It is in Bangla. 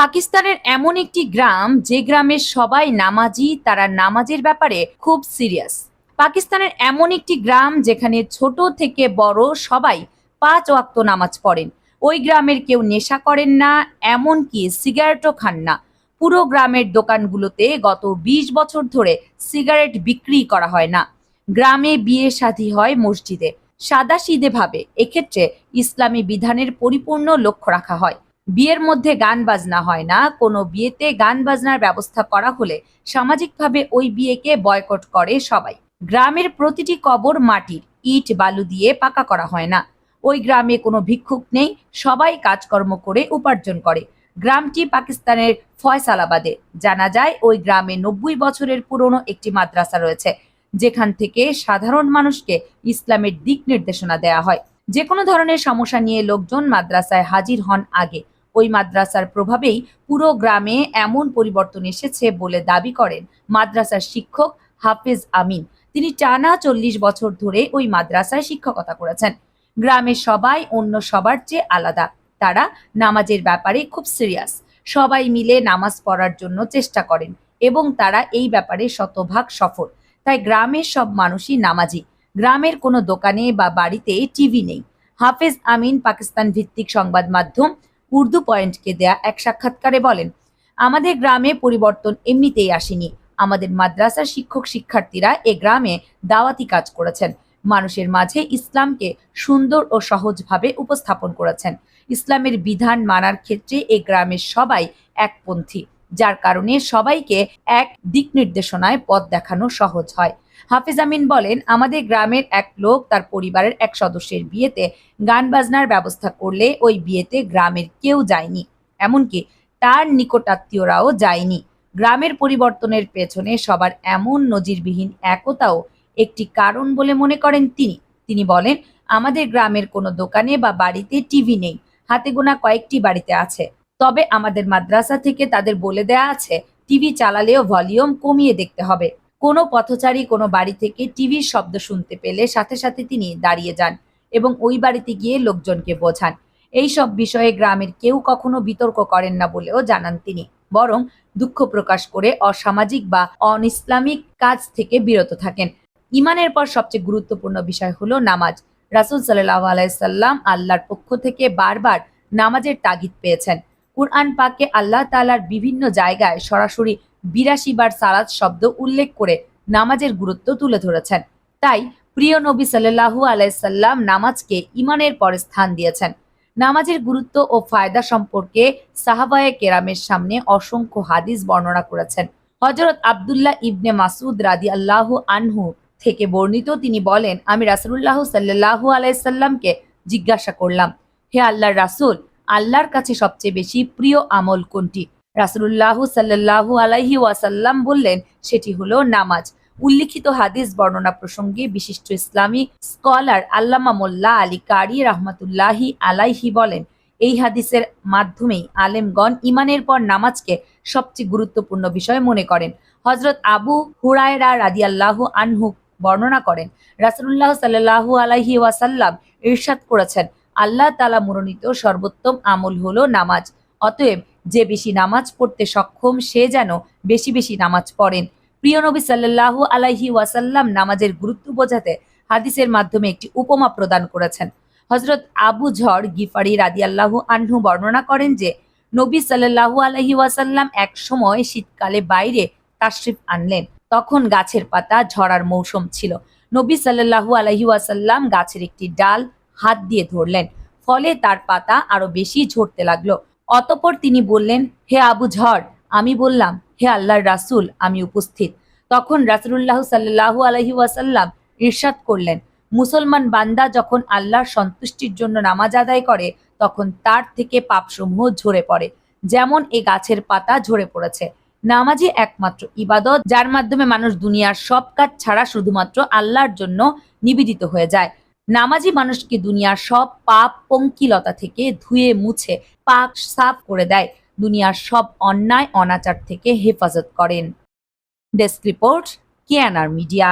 পাকিস্তানের এমন একটি গ্রাম, যে গ্রামের সবাই নামাজি, তারা নামাজের ব্যাপারে খুব সিরিয়াস। পাকিস্তানের এমন একটি গ্রাম, যেখানে ছোট থেকে বড় সবাই পাঁচ ওয়াক্ত নামাজ পড়েন। ওই গ্রামের কেউ নেশা করেন না, এমনকি সিগারেটও খান না। পুরো গ্রামের দোকানগুলোতে গত ২০ বছর ধরে সিগারেট বিক্রি করা হয় না। গ্রামে বিয়ে শাদী হয় মসজিদে। সাদা সিধে ভাবে। এক্ষেত্রে ইসলামী বিধানের পরিপূর্ণ লক্ষ্য রাখা হয়। বিয়ের মধ্যে গান বাজনা হয় না। কোনো বিয়েতে গান বাজনার ব্যবস্থা করা হলে সামাজিকভাবে ওই বিয়েকে বয়কট করে সবাই। গ্রামের প্রতিটি কবর মাটির, ইট, বালু দিয়ে পাকা করা হয় না। ওই গ্রামে কোনো ভিক্ষুক নেই, সবাই কাজকর্ম করে উপার্জন করে। গ্রামটি পাকিস্তানের ফয়সালাবাদে জানা যায়, ওই গ্রামে নব্বই বছরের পুরনো একটি মাদ্রাসা রয়েছে, যেখান থেকে সাধারণ মানুষকে ইসলামের দিক নির্দেশনা দেওয়া হয়। যে কোনো ধরনের সমস্যা নিয়ে লোকজন মাদ্রাসায় হাজির হন আগে। ওই মাদ্রাসার প্রভাবেই পুরো গ্রামে এমন পরিবর্তন এসেছে বলে দাবি করেন মাদ্রাসার শিক্ষক হাফিজ আমিন। তিনি টানা চল্লিশ বছর ধরে ওই মাদ্রাসায় শিক্ষকতা করেছেন। গ্রামের সবাই অন্য সবার চেয়ে আলাদা। তারা নামাজের ব্যাপারে খুব সিরিয়াস। সবাই মিলে নামাজ পড়ার জন্য চেষ্টা করেন এবং তারা এই ব্যাপারে শতভাগ সফল। তাই গ্রামের সব মানুষই নামাজি। গ্রামের কোনো দোকানে বা বাড়িতে টিভি নেই। হাফেজ আমিন পাকিস্তান ভিত্তিক সংবাদ মাধ্যম উর্দু পয়েন্টকে দেয়া এক সাক্ষাৎকারে বলেন, আমাদের গ্রামে পরিবর্তন এমনিতেই আসেনি। আমাদের মাদ্রাসার শিক্ষক শিক্ষার্থীরা এ গ্রামে দাওয়াতি কাজ করেছেন। মানুষের মাঝে ইসলামকে সুন্দর ও সহজভাবে উপস্থাপন করেছেন। ইসলামের বিধান মানার ক্ষেত্রে এ গ্রামের সবাই একপন্থী। যার কারণে সবাইকে এক দিক নির্দেশনায় পথ দেখানো সহজ হয়। হাফিজ আমিন বলেন, আমাদের গ্রামের এক লোক তার পরিবারের এক সদস্যের বিয়েতে গান বাজনার ব্যবস্থা করলে ওই বিয়েতে গ্রামের কেউ যায়নি। এমনকি তার নিকটাত্মীয়রাও যায়নি। গ্রামের পরিবর্তনের পেছনে সবার এমন নজিরবিহীন একতাও একটি কারণ বলে মনে করেন তিনি। তিনি বলেন, আমাদের গ্রামের কোনো দোকানে বা বাড়িতে টিভি নেই। হাতে গোনা কয়েকটি বাড়িতে আছে। তবে আমাদের মাদ্রাসা থেকে তাদের বলে দেয়া আছে, টিভি চালালেও ভলিউম কমিয়ে দেখতে হবে। কোনো পথচারী কোনো বাড়ি থেকে টিভির শব্দ শুনতে পেলে সাথে সাথে তিনি দাঁড়িয়ে যান এবং ওই বাড়িতে গিয়ে লোকজনকে বোঝান। এই সব বিষয়ে গ্রামের কেউ কখনো বিতর্ক করেন না বলেও জানান তিনি, বরং দুঃখ প্রকাশ করে অসামাজিক বা অনইসলামিক কাজ থেকে বিরত থাকেন। ইমানের পর সবচেয়ে গুরুত্বপূর্ণ বিষয় হলো নামাজ। রাসুল সাল্লাহ আলাইসাল্লাম আল্লাহর পক্ষ থেকে বারবার নামাজের তাগিদ পেয়েছেন। কুরআন পাকে আল্লাহ তাআলার বিভিন্ন জায়গায় সরাসরি বিরাশি বার সালাত শব্দ উল্লেখ করে নামাজের গুরুত্ব তুলে ধরেছেন। তাই প্রিয় নবী সাল্লাহু আলাইসাল্লাম নামাজকে ইমানের পরে স্থান দিয়েছেন। নামাজের গুরুত্ব ও ফায়দা সম্পর্কে সাহাবায়ে কেরামের সামনে অসংখ্য হাদিস বর্ণনা করেছেন। হজরত আবদুল্লাহ ইবনে মাসুদ রাদি আল্লাহ আনহু থেকে বর্ণিত তিনি বলেন, আমি রাসুল্লাহ সাল্লাহু আলাইসাল্লামকে জিজ্ঞাসা করলাম, হে আল্লাহর রাসূল আল্লাহর কাছে সবচেয়ে বেশি প্রিয় আমল কোনটি? রাসুল্লাহ সাল্লাহু আলাইহি ওয়াসাল্লাম বললেন, সেটি হলো নামাজ। উল্লিখিত হাদিস বর্ণনা প্রসঙ্গে বিশিষ্ট ইসলামী স্কলার আল্লামা মোল্লা আলী কারি রহমতুল্লাহি আলাইহি বলেন, এই হাদিসের মাধ্যমেই আলেমগণ ইমানের পর নামাজকে সবচেয়ে গুরুত্বপূর্ণ বিষয় মনে করেন। হজরত আবু হুরায়রা রাদিয়াল্লাহু আনহু বর্ণনা করেন রাসুল্লাহ সাল্লাহু আলাইহি ওয়াসাল্লাম ইরশাদ করেছেন আল্লাহ তালা মনোনীত সর্বোত্তম আমল হলো নামাজ। অতএব যে বেশি নামাজ পড়তে সক্ষম, সে যেন বেশি বেশি নামাজ পড়েন। প্রিয় নবী সাল্লাহু আলাইহি ওয়াসাল্লাম নামাজের গুরুত্ব বোঝাতে হাদিসের মাধ্যমে একটি উপমা প্রদান করেছেন। হজরত আবু ঝড় গিফারি রাদিয়াল্লাহু আনহু বর্ণনা করেন যে, নবী সাল্লাহু আলাইহি ওয়াসাল্লাম এক সময় শীতকালে বাইরে তাশরিফ আনলেন। তখন গাছের পাতা ঝরার মৌসুম ছিল। নবী সাল্লাহু আলাইহি ওয়াসাল্লাম গাছের একটি ডাল হাত দিয়ে ধরলেন। ফলে তার পাতা আরও বেশি ঝরতে লাগল। অতপর তিনি বললেন, হে আবু ঝড় আমি বললাম, হে আল্লাহর রাসূল, আমি উপস্থিত। তখন রাসূলুল্লাহ সাল্লাহু আলহি ওয়াসাল্লাম ইরশাদ করলেন। মুসলমান বান্দা যখন আল্লাহর সন্তুষ্টির জন্য নামাজ আদায় করে, তখন তার থেকে পাপসমূহ ঝরে পড়ে, যেমন এ গাছের পাতা ঝরে পড়েছে। নামাজই একমাত্র ইবাদত, যার মাধ্যমে মানুষ দুনিয়ার সব কাজ ছাড়া শুধুমাত্র আল্লাহর জন্য নিবেদিত হয়ে যায়। নামাজি মানুষকে দুনিয়ার সব পাপ পঙ্কিলতা থেকে ধুয়ে মুছে পাক সাফ করে দেয়। দুনিয়ার সব অন্যায়, অনাচার থেকে হেফাজত করেন। ডেস্ক রিপোর্ট কেয়ানার মিডিয়া।